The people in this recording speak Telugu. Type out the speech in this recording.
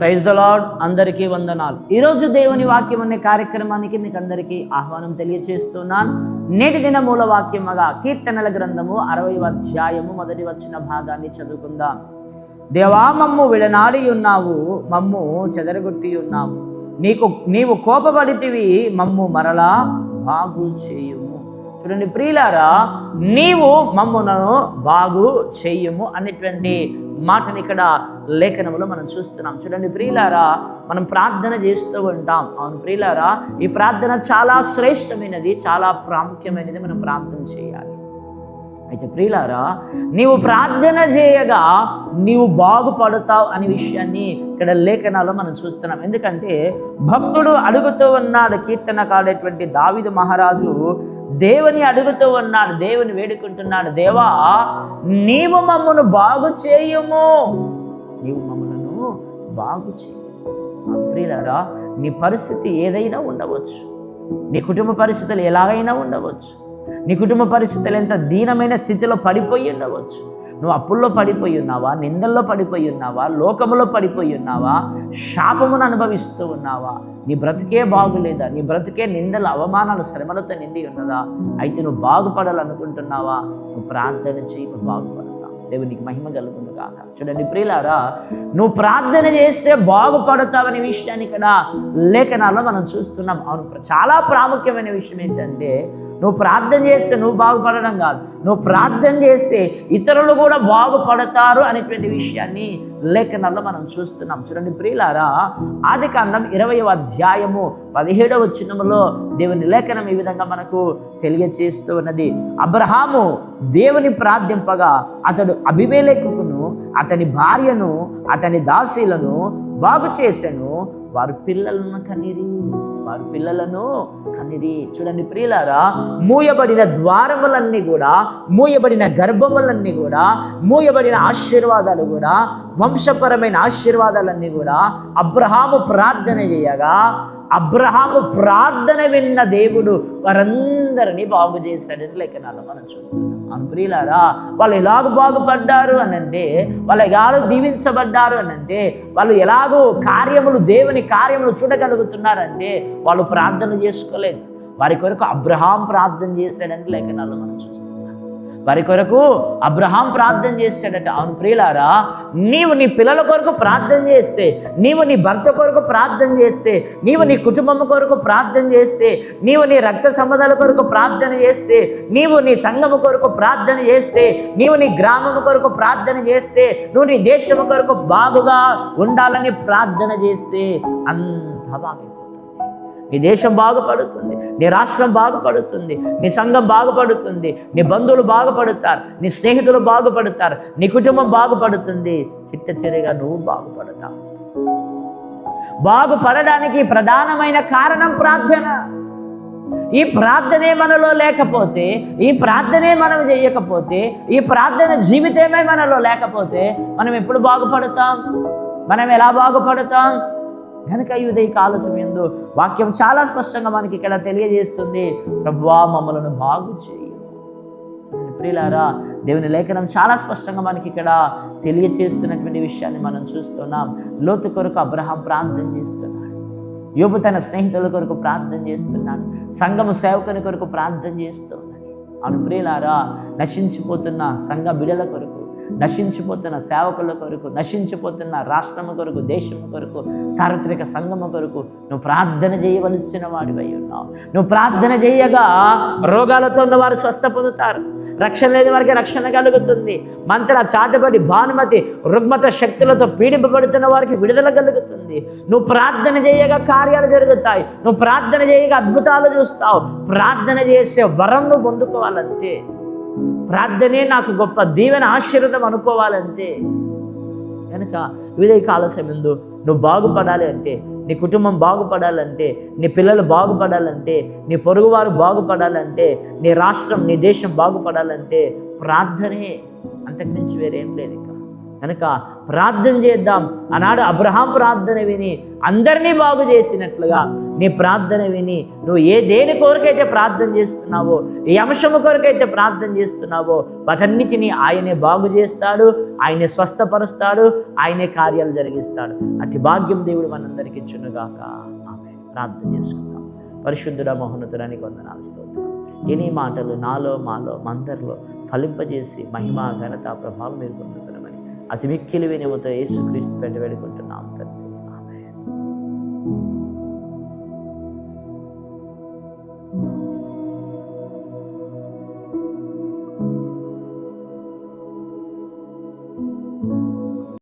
ప్రైజ్ ద లాడ్ అందరికీ వందనాలు. ఈరోజు దేవుని వాక్యం అనే కార్యక్రమానికి మీకు అందరికీ ఆహ్వానం తెలియచేస్తున్నాను. నేటి దిన మూల వాక్యముగా కీర్తనల గ్రంథము అరవై అధ్యాయము మొదటి వచ్చిన భాగాన్ని చదువుకుందాం. దేవా మమ్ము విడనాడి ఉన్నావు మమ్ము చెదరగొట్టి ఉన్నావు. నీకు నీవు కోపపడితివి మమ్ము మరలా బాగు చేయుము. చూడండి ప్రియులారా నీవు మమ్మలను బాగు చెయ్యము అనేటువంటి మాటని ఇక్కడ లేఖనంలో మనం చూస్తున్నాం. చూడండి ప్రియులారా మనం ప్రార్థన చేస్తూ ఉంటాం. అవును ప్రియులారా ఈ ప్రార్థన చాలా శ్రేష్టమైనది చాలా ప్రాముఖ్యమైనది మనం ప్రార్థన చేయాలి. అయితే ప్రియులారా నీవు ప్రార్థన చేయగా నీవు బాగుపడతావు అనే విషయాన్ని ఇక్కడ లేఖనాల్లో మనం చూస్తున్నాం. ఎందుకంటే భక్తుడు అడుగుతూ ఉన్నాడు కీర్తన కాడేటువంటి దావిదు మహారాజు దేవుని అడుగుతూ ఉన్నాడు దేవుని వేడుకుంటున్నాడు దేవా నీవు మమ్మను బాగు చేయము. నీవు మమ్మలను బాగు చేయము. ప్రియులారా నీ పరిస్థితి ఏదైనా ఉండవచ్చు. నీ కుటుంబ పరిస్థితులు ఎలాగైనా ఉండవచ్చు. నీ కుటుంబ పరిస్థితులు ఎంత దీనమైన స్థితిలో పడిపోయి ఉండవచ్చు. నువ్వు అప్పుల్లో పడిపోయి ఉన్నావా? నిందల్లో పడిపోయి ఉన్నావా? లోకములో పడిపోయి ఉన్నావా? శాపమును అనుభవిస్తూ ఉన్నావా? నీ బ్రతికే బాగులేదా? నీ బ్రతికే నిందలు అవమానాలు శ్రమలతో నిండి ఉన్నదా? అయితే నువ్వు బాగుపడాలనుకుంటున్నావా? నువ్వు ప్రార్థన చేయి నువ్వు బాగుపడాలి. దేవునికి మహిమ కలుగును కాక చూడండి ప్రియులారా నువ్వు ప్రార్థన చేస్తే బాగుపడతావనే విషయాన్ని ఇక్కడ లేఖనాల్లో మనం చూస్తున్నాం. అవును చాలా ప్రాముఖ్యమైన విషయం ఏంటంటే నువ్వు ప్రార్థన చేస్తే నువ్వు బాగుపడడం కాదు. నువ్వు ప్రార్థన చేస్తే ఇతరులు కూడా బాగుపడతారు అనేటువంటి విషయాన్ని లేఖనాల్లో మనం చూస్తున్నాం. చూడండి ప్రియులారా ఆది కాండం ఇరవై అధ్యాయము పదిహేడవ చిన్నములో దేవుని లేఖనం ఈ విధంగా మనకు తెలియచేస్తూ ఉన్నది. అబ్రహాము దేవుని ప్రార్థింపగా అతడు అభివేలేకును అతని భార్యను అతని దాసీలను బాగు చేశాను వారు పిల్లలను కనిరి వారు పిల్లలను కనిరి. చూడండి ప్రియులారా మూయబడిన ద్వారములన్నీ కూడా మూయబడిన గర్భములన్నీ కూడా మూయబడిన ఆశీర్వాదాలు కూడా వంశపరమైన ఆశీర్వాదాలన్నీ కూడా అబ్రహాము ప్రార్థన చేయగా అబ్రహాము ప్రార్థన విన్న దేవుడు వారందరినీ బాగు చేశాడని లేఖనాలు మనం చూస్తున్నాం. అనుప్రియులారా వాళ్ళు ఎలాగ బాగుపడ్డారు అని అంటే వాళ్ళు ఎలాగో దీవించబడ్డారు అని అంటే వాళ్ళు ఎలాగో కార్యములు దేవుని కార్యములు చూడగలుగుతున్నారంటే వాళ్ళు ప్రార్థన చేసుకోలేదు. వారి కొరకు అబ్రహాం ప్రార్థన చేశాడని లేఖనాలు మనం చూస్తున్నాం. వారి కొరకు అబ్రహాం ప్రార్థన చేశాడట. అవును ప్రియులారా నీవు నీ పిల్లల కొరకు ప్రార్థన చేస్తే నీవు నీ భర్త కొరకు ప్రార్థన చేస్తే నీవు నీ కుటుంబం కొరకు ప్రార్థన చేస్తే నీవు నీ రక్త సంబంధాల కొరకు ప్రార్థన చేస్తే నీవు నీ సంఘము కొరకు ప్రార్థన చేస్తే నీవు నీ గ్రామము కొరకు ప్రార్థన చేస్తే నువ్వు నీ దేశము కొరకు బాగుగా ఉండాలని ప్రార్థన చేస్తే అంత బాగా నీ దేశం బాగుపడుతుంది నీ రాష్ట్రం బాగుపడుతుంది నీ సంఘం బాగుపడుతుంది నీ బంధువులు బాగుపడతారు నీ స్నేహితులు బాగుపడతారు నీ కుటుంబం బాగుపడుతుంది. చిట్ట చిరిగా నువ్వు బాగుపడతావు. బాగుపడడానికి ప్రధానమైన కారణం ప్రార్థన. ఈ ప్రార్థనే మనలో లేకపోతే ఈ ప్రార్థనే మనం చేయకపోతే ఈ ప్రార్థన జీవితమే మనలో లేకపోతే మనం ఎప్పుడు బాగుపడతాం? మనం ఎలా బాగుపడతాం? కనుక ఈ ఉదయ కాల సమయంలో వాక్యం చాలా స్పష్టంగా మనకి ఇక్కడ తెలియజేస్తుంది. ప్రభువా మమ్మలను బాగు చేయి. ప్రియులారా దేవుని లేఖనం చాలా స్పష్టంగా మనకి ఇక్కడ తెలియచేస్తున్నటువంటి విషయాన్ని మనం చూస్తున్నాం. లోతు కొరకు అబ్రహాం ప్రార్థన చేస్తున్నాడు. యోబు తన స్నేహితుల కొరకు ప్రార్థన చేస్తున్నాడు. సంఘము సేవకుని కొరకు ప్రార్థన చేస్తున్నాడు. అవును ప్రియులారా నశించిపోతున్న సంఘ బిడల కొరకు నశించిపోతున్న సేవకుల కొరకు నశించిపోతున్న రాష్ట్రము కొరకు దేశము కొరకు సార్వత్రిక సంఘము కొరకు నువ్వు ప్రార్థన చేయవలసిన వాడివై ఉన్నావు. నువ్వు ప్రార్థన చేయగా రోగాలతో ఉన్న వారు స్వస్థ పొందుతారు. రక్షణ లేని వారికి రక్షణ కలుగుతుంది. మంత్ర చాటబడి భానుమతి రుగ్మత శక్తులతో పీడింపబడుతున్న వారికి విడుదల కలుగుతుంది. నువ్వు ప్రార్థన చేయగా కార్యాలు జరుగుతాయి. నువ్వు ప్రార్థన చేయగా అద్భుతాలు చూస్తావు. ప్రార్థన చేసే వరం నువ్వు పొందుకోవాలంతే. ప్రార్థనే నాకు గొప్ప దీవెన ఆశీర్వదం అనుకోవాలంతే కనుక వివిధ కాల సమయంలో నువ్వు బాగుపడాలి అంటే నీ కుటుంబం బాగుపడాలంటే నీ పిల్లలు బాగుపడాలంటే నీ పొరుగువారు బాగుపడాలంటే నీ రాష్ట్రం నీ దేశం బాగుపడాలంటే ప్రార్థనే అంతకుమించి వేరేం లేదు ఇక కనుక ప్రార్థన చేద్దాం. ఆనాడు అబ్రహాం ప్రార్థన విని అందరినీ బాగు చేసినట్లుగా నీ ప్రార్థన విని నువ్వు ఏ దేని కోరికైతే ప్రార్థన చేస్తున్నావో ఏ అంశము కొరకైతే ప్రార్థన చేస్తున్నావో వాటన్నిటినీ ఆయనే బాగు చేస్తాడు ఆయనే స్వస్థపరుస్తాడు ఆయనే కార్యాలు జరిగిస్తాడు. అతి భాగ్యం దేవుడు మనందరికీ ఇచ్చునుగాక. ఆమె ప్రార్థన చేసుకుందాం. పరిశుద్ధుడ మహోన్నతుడానికి వందనాలు స్తోత్రం. ఎనీ మాటలు నాలో మాలో మందరిలో ఫలింపజేసి మహిమ ఘనత ప్రభావం మీరు పొందుతారు. అతి మిక్కిలివి వినిమతో యేసుక్రీస్తు పెట్ట వేడుకుంటున్నాం తండ్రి.